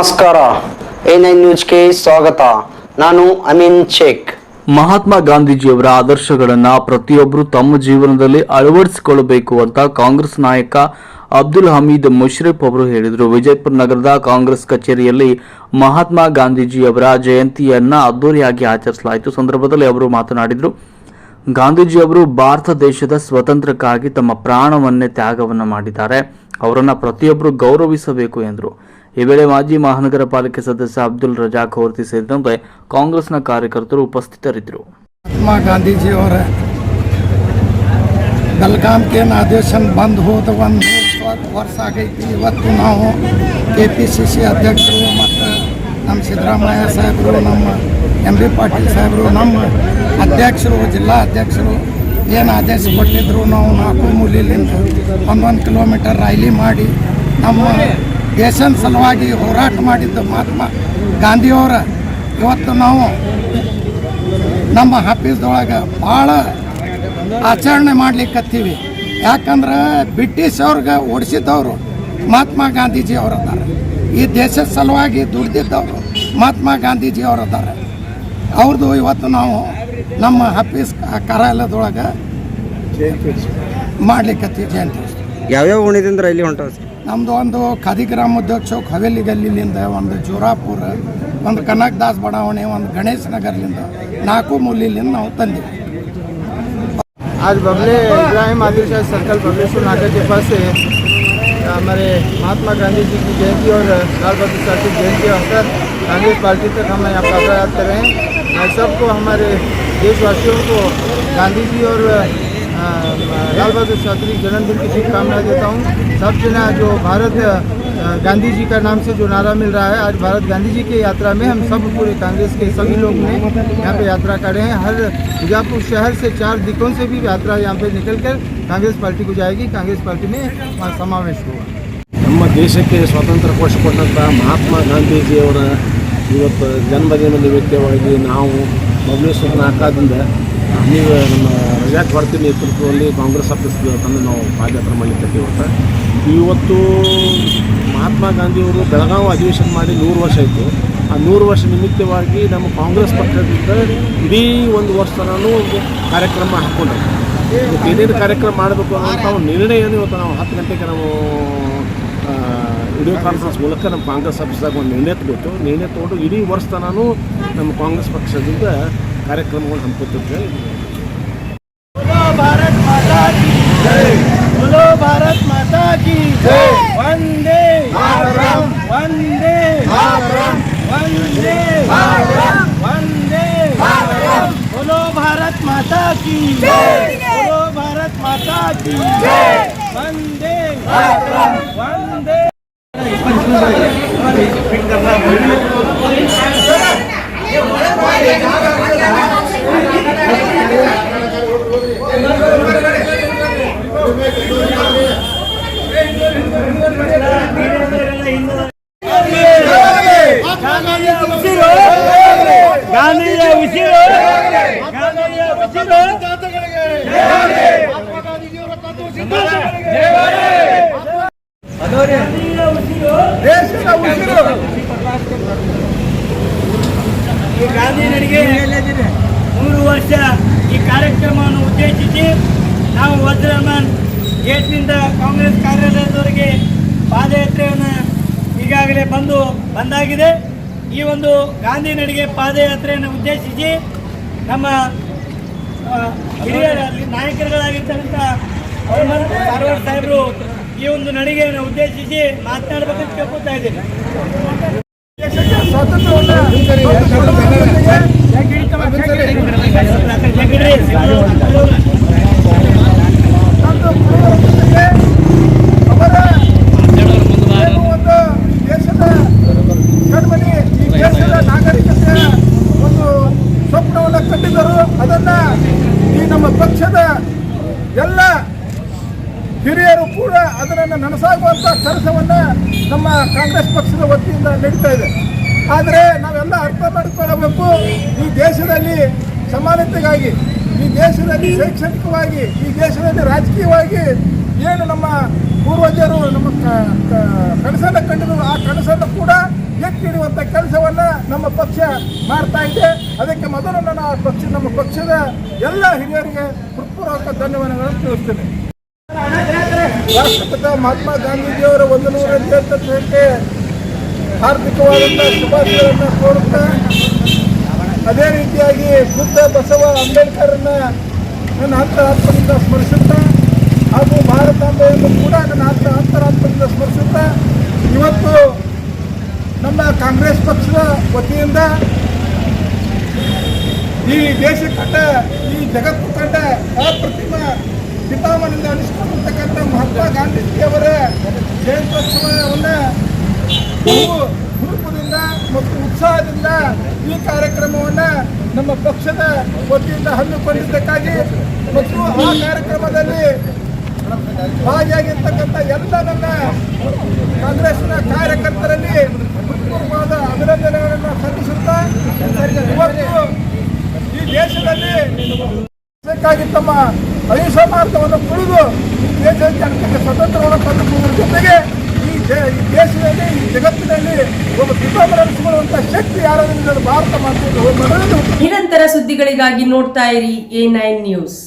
ನಮಸ್ಕಾರ. A nine ನ್ಯೂಸ್ಗೆ ಸ್ವಾಗತ. ನಾನು ಅಮೀನ್ ಶೇಖ್. ಮಹಾತ್ಮ ಗಾಂಧೀಜಿಯವರ ಆದರ್ಶಗಳನ್ನ ಪ್ರತಿಯೊಬ್ಬರು ತಮ್ಮ ಜೀವನದಲ್ಲಿ ಅಳವಡಿಸಿಕೊಳ್ಳಬೇಕು ಅಂತ ಕಾಂಗ್ರೆಸ್ ನಾಯಕ ಅಬ್ದುಲ್ ಹಮೀದ್ ಮುಷ್ರಿಫ್ ಅವರು ಹೇಳಿದರು. ವಿಜಯಪುರ ನಗರದ ಕಾಂಗ್ರೆಸ್ ಕಚೇರಿಯಲ್ಲಿ ಮಹಾತ್ಮ ಗಾಂಧೀಜಿಯವರ ಜಯಂತಿಯನ್ನ ಅದ್ದೂರಿಯಾಗಿ ಆಚರಿಸಲಾಯಿತು. ಸಂದರ್ಭದಲ್ಲಿ ಅವರು ಮಾತನಾಡಿದರು, ಗಾಂಧೀಜಿಯವರು ಭಾರತ ದೇಶದ ಸ್ವತಂತ್ರಕ್ಕಾಗಿ ತಮ್ಮ ಪ್ರಾಣವನ್ನೇ ತ್ಯಾಗವನ್ನು ಮಾಡಿದ್ದಾರೆ. ಅವರನ್ನು ಪ್ರತಿಯೊಬ್ಬರು ಗೌರವಿಸಬೇಕು ಎಂದರು. ಈ ವೇಳೆ ಮಾಜಿ ಮಹಾನಗರ ಪಾಲಿಕೆ ಸದಸ್ಯ ಅಬ್ದುಲ್ ರಜಾಕ್ ಹೊರ್ತಿ ಸೇರಿದಂತೆ ಕಾಂಗ್ರೆಸ್ನ ಕಾರ್ಯಕರ್ತರು ಉಪಸ್ಥಿತರಿದ್ದರು. ಮಹಾತ್ಮ ಗಾಂಧೀಜಿಯವರ ಬೆಲ್ಗಾಮ್ಕೇನು ಆದೇಶನ್ ಬಂದ್ ಹೋದ ಒಂದು ವರ್ಷ ಆಗೈತಿ. ಇವತ್ತು ನಾವು ಕೆ ಪಿ ಸಿ ಸಿ ಅಧ್ಯಕ್ಷರು ಮತ್ತು ನಮ್ಮ ಸಿದ್ದರಾಮಯ್ಯ ಸಾಹೇಬರು, ನಮ್ಮ ಎಂ ಬಿ ಪಾಟೀಲ್ ಸಾಹೇಬರು, ನಮ್ಮ ಅಧ್ಯಕ್ಷರು, ಜಿಲ್ಲಾ ಅಧ್ಯಕ್ಷರು ಏನು ಆದೇಶ ಕೊಟ್ಟಿದ್ರು ನಾವು ನಾಲ್ಕು ಮೂಲಿಲಿಂದ ಒಂದೊಂದು ಕಿಲೋಮೀಟರ್ ರೈಲಿ ಮಾಡಿ ನಮ್ಮ ದೇಶದ ಸಲುವಾಗಿ ಹೋರಾಟ ಮಾಡಿದ್ದ ಮಹಾತ್ಮ ಗಾಂಧಿಯವರ ಇವತ್ತು ನಾವು ನಮ್ಮ ಆಫೀಸ್ದೊಳಗೆ ಭಾಳ ಆಚರಣೆ ಮಾಡ್ಲಿಕ್ಕತ್ತೀವಿ. ಯಾಕಂದ್ರೆ ಬ್ರಿಟಿಷ್ ಅವ್ರಿಗೆ ಓಡಿಸಿದ್ದವರು ಮಹಾತ್ಮ ಗಾಂಧೀಜಿ ಅವರದ್ದಾರೆ ಈ ದೇಶದ ಸಲುವಾಗಿ ದುಡ್ದಿದ್ದವರು ಮಹಾತ್ಮ ಗಾಂಧೀಜಿ ಅವರದ್ದಾರೆ ಅವ್ರದ್ದು ಇವತ್ತು ನಾವು ನಮ್ಮ ಆಫೀಸ್ ಕಾರ್ಯಾಲಯದೊಳಗೆ ಮಾಡ್ಲಿಕ್ಕೆ ಜಯಂತಿ. ಯಾವ್ಯಾವ ಗುಣದಿಂದ ಇಲ್ಲಿ ಹೊಂಟವ ನಮ್ಮದು ಒಂದು ಖಾದಿ ಗ್ರಾಮೋದ್ಯೋಗ ಚೌಕ್ ಹವೇಲಿ ಗಲ್ಲಿಲಿಂದ ಒಂದು ಜೋರಾಪುರ ಒಂದು ಕನಕ್ ದಾಸ್ ಬಡಾವಣೆ ಒಂದು ಗಣೇಶ್ ನಗರ್ಲಿಂದ ನಾಲ್ಕು ಮೂಲಿಲಿಂದ ನಾವು ತಂದಿವಿ आज बबले इब्राहिम आदिल शाह सर्कल बबलेश्वर नाका के पास से हमारे महात्मा गांधी जी की जयंती और लाल बहादुर शास्त्री जयंती के अवसर कांग्रेस पार्टी तक हम यहाँ पर याद कर रहे हैं मैं सबको हमारे देशवासियों को गांधी जी और अ, लाल बहादुर शास्त्री जन्मदिन की शुभकामनाएं देता हूँ सब जना जो भारत अ, गांधी जी का नाम से जो नारा मिल रहा है आज भारत गांधी जी की यात्रा में हम सब पूरे कांग्रेस के सभी लोग ने यहाँ पे यात्रा कर रहे हैं हर बीजापुर शहर से चार दिक्कों से भी यात्रा यहाँ पे निकल कर कांग्रेस पार्टी को जाएगी कांग्रेस पार्टी में वहाँ समावेश होगा ನಮ್ಮ ದೇಶಕ್ಕೆ ಸ್ವಾತಂತ್ರ್ಯ ಕೋಶ ಕೊಟ್ಟಂಥ ಮಹಾತ್ಮ ಗಾಂಧೀಜಿಯವರ ಇವತ್ತು ಜನ್ಮದಿನ ನಿಮಿತ್ತವಾಗಿ ನಾವು ಬಬಲೇಶ್ವರ ನಾಕಾದಿಂದ ನೀವು ನಮ್ಮ ರಜಾಕ್ ಹೊರತಿ ನೇತೃತ್ವದಲ್ಲಿ ಕಾಂಗ್ರೆಸ್ ಆಫೀಸ್ ತಂದು ನಾವು ಪಾದಯಾತ್ರೆ ಮಾಡಲಿಕ್ಕೆ ಇವತ್ತು ಇವತ್ತು ಮಹಾತ್ಮ ಗಾಂಧಿಯವರು ಬೆಳಗಾವಿ ಅಧಿವೇಶನ ಮಾಡಿ ನೂರು ವರ್ಷ ಆಯಿತು. ಆ ನೂರು ವರ್ಷ ನಿಮಿತ್ತವಾಗಿ ನಮ್ಮ ಕಾಂಗ್ರೆಸ್ ಪಕ್ಷದಿಂದ ಇಡೀ ಒಂದು ವರ್ಷ ನಾನು ಒಂದು ಕಾರ್ಯಕ್ರಮ ಹಾಕ್ಕೊಂಡ್ರು ಏನೇನು ಕಾರ್ಯಕ್ರಮ ಮಾಡಬೇಕು ಅನ್ನೋಂಥ ಒಂದು ನಿರ್ಣಯವನ್ನು ಇವತ್ತು ನಾವು ಹತ್ತು ಗಂಟೆಗೆ ನಾವು ವಿಡಿಯೋ ಕಾನ್ಫರೆನ್ಸ್ ಮೂಲಕ ನಮ್ಮ ಕಾಂಗ್ರೆಸ್ ಆಫೀಸ್ದಾಗ ಒಂದು ನಿರ್ಣಯ ತಗೋತು ನಿರ್ಣಯ ತಗೊಂಡು ಇಡೀ ವರ್ಷ ನಾನು ನಮ್ಮ ಕಾಂಗ್ರೆಸ್ ಪಕ್ಷದಿಂದ ಕಾರ್ಯಕ್ರಮಗಳು ಹಮ್ಮಿಕೊತಿದ್ವಿ भारत माता की जय। वंदे मातरम। वंदे मातरम। वंदे मातरम। वंदे मातरम। बोलो भारत माता की जय। बोलो भारत माता की जय। वंदे मातरम। वंदे फिट करना ದೇಶದ ಉಸಿರು ಈ ಗಾಂಧಿ ನಡಿಗೆ ಮೂರು ವರ್ಷ ಈ ಕಾರ್ಯಕ್ರಮವನ್ನು ಉದ್ದೇಶಿಸಿ ನಾವು ವಜ್ರಮನ್ ಗೇಟ್ನಿಂದ ಕಾಂಗ್ರೆಸ್ ಕಾರ್ಯಾಲಯದವರೆಗೆ ಪಾದಯಾತ್ರೆಯನ್ನು ಈಗಾಗಲೇ ಬಂದು ಬಂದಾಗಿದೆ. ಈ ಒಂದು ಗಾಂಧಿ ನಡಿಗೆ ಪಾದಯಾತ್ರೆಯನ್ನು ಉದ್ದೇಶಿಸಿ ನಮ್ಮ ಹಿರಿಯ ನಾಯಕರುಗಳಾಗಿರ್ತಕ್ಕಂಥ ಸಾರವಾಡ ಸಾಹೇಬರು ಈ ಒಂದು ನಡಿಗೆಯನ್ನು ಉದ್ದೇಶಿಸಿ ಮಾತನಾಡಬೇಕಂತ ಕೇಳ್ಕೊತಾ ಇದ್ದೀನಿ. ಏನು ಒಂದು ದೇಶದ ಕಣ್ಮಣಿ ಈ ದೇಶದ ನಾಗರಿಕತೆಯ ಒಂದು ಸ್ವಪ್ನವನ್ನು ಕಂಡಿದ್ದರು ಅದನ್ನ ಈ ನಮ್ಮ ಪಕ್ಷದ ಎಲ್ಲ ಹಿರಿಯರು ಕೂಡ ಅದನ್ನು ನನಸಾಗುವಂಥ ಕೆಲಸವನ್ನು ನಮ್ಮ ಕಾಂಗ್ರೆಸ್ ಪಕ್ಷದ ವತಿಯಿಂದ ನಡೀತಾ ಇದೆ. ಆದರೆ ನಾವೆಲ್ಲ ಅರ್ಥ ಮಾಡಿಕೊಳ್ಳಬೇಕು, ಈ ದೇಶದಲ್ಲಿ ಸಮಾನತೆಗಾಗಿ, ಈ ದೇಶದಲ್ಲಿ ಶೈಕ್ಷಣಿಕವಾಗಿ, ಈ ದೇಶದಲ್ಲಿ ರಾಜಕೀಯವಾಗಿ ಏನು ನಮ್ಮ ಪೂರ್ವಜರು ನಮ್ಮ ಕ- ಕ- ಕನಸನ್ನು ಕಂಡಿದ್ರು ಆ ಕನಸನ್ನು ಕೂಡ ಎತ್ತಿ ಹಿಡಿಯುವಂಥ ಕೆಲಸವನ್ನ ನಮ್ಮ ಪಕ್ಷ ಮಾಡ್ತಾ ಇದೆ. ಅದಕ್ಕೆ ಮೊದಲು ನಾನು ಆ ಪಕ್ಷ ನಮ್ಮ ಪಕ್ಷದ ಎಲ್ಲ ಹಿರಿಯರಿಗೆ ಹೃತ್ಪೂರ್ವಕ ಧನ್ಯವಾದಗಳನ್ನು ತಿಳಿಸ್ತೇನೆ. ರಾಷ್ಟ್ರಪಿತ ಮಹಾತ್ಮ ಗಾಂಧೀಜಿಯವರ ಒಂದು ನೂರ ಹಾರ್ದಿಕವಾದಂತಹ ಶುಭಾಶಯಗಳನ್ನು ಕೋರುತ್ತಾ, ಅದೇ ರೀತಿಯಾಗಿ ಬುದ್ಧ, ಬಸವ ಅಂಬೇಡ್ಕರ್ನ ನನ್ನ ಅಂತರಾತ್ಮದಿಂದ ಸ್ಮರಿಸುತ್ತಾ, ಹಾಗೂ ಭಾರತಾಂಬೆಯನ್ನು ಕೂಡ ನನ್ನ ಅಂತ ಅಂತರಾತ್ಮದಿಂದ ಸ್ಮರಿಸುತ್ತಾ, ಇವತ್ತು ನಮ್ಮ ಕಾಂಗ್ರೆಸ್ ಪಕ್ಷದ ವತಿಯಿಂದ ಈ ದೇಶ ಕಂಡ, ಈ ಜಗತ್ತು ಕಂಡ ಅಪ್ರತಿಮ ಪಿತಾಮನಿಂದ ಅನಿಸಿಕೊಂಡಿರ್ತಕ್ಕಂಥ ಮಹಾತ್ಮ ಗಾಂಧೀಜಿಯವರ ಜಯಂತ್ಯೋತ್ಸವವನ್ನು ಬಹು ಹುರುಪದಿಂದ ಮತ್ತು ಉತ್ಸಾಹದಿಂದ ಈ ಕಾರ್ಯಕ್ರಮವನ್ನು ನಮ್ಮ ಪಕ್ಷದ ವತಿಯಿಂದ ಹಮ್ಮಿಕೊಂಡಿದ್ದಕ್ಕಾಗಿ ಮತ್ತು ಆ ಕಾರ್ಯಕ್ರಮದಲ್ಲಿ ಭಾಗಿಯಾಗಿರ್ತಕ್ಕಂಥ ಎಲ್ಲ ನನ್ನ ಕಾಂಗ್ರೆಸ್ನ ಕಾರ್ಯಕರ್ತರಲ್ಲಿ ಸಲ್ಲಿಸುತ್ತಾ ಇವತ್ತು ಈ ದೇಶದಲ್ಲಿ ತಮ್ಮ ಅಹಿಂಸಾ ಮಾರ್ಗವನ್ನು ತುಳಿದು ಈ ಜನತೆಗೆ ಸ್ವತಂತ್ರವನ್ನು ತಂದುಕೊಳ್ಳುವ ಜೊತೆಗೆ ಈ ದೇಶದಲ್ಲಿ, ಈ ಜಗತ್ತಿನಲ್ಲಿ ಒಬ್ಬ ಪಿತಾಮರನಿಸಿಕೊಳ್ಳುವಂಥ ಶಕ್ತಿ ಯಾರಾದ್ರೂ ಭಾರತ ಮಾತು ನಿರಂತರ ಸುದ್ದಿಗಳಿಗಾಗಿ ನೋಡ್ತಾ ಇರಿ ಎ ನೈನ್ ನ್ಯೂಸ್.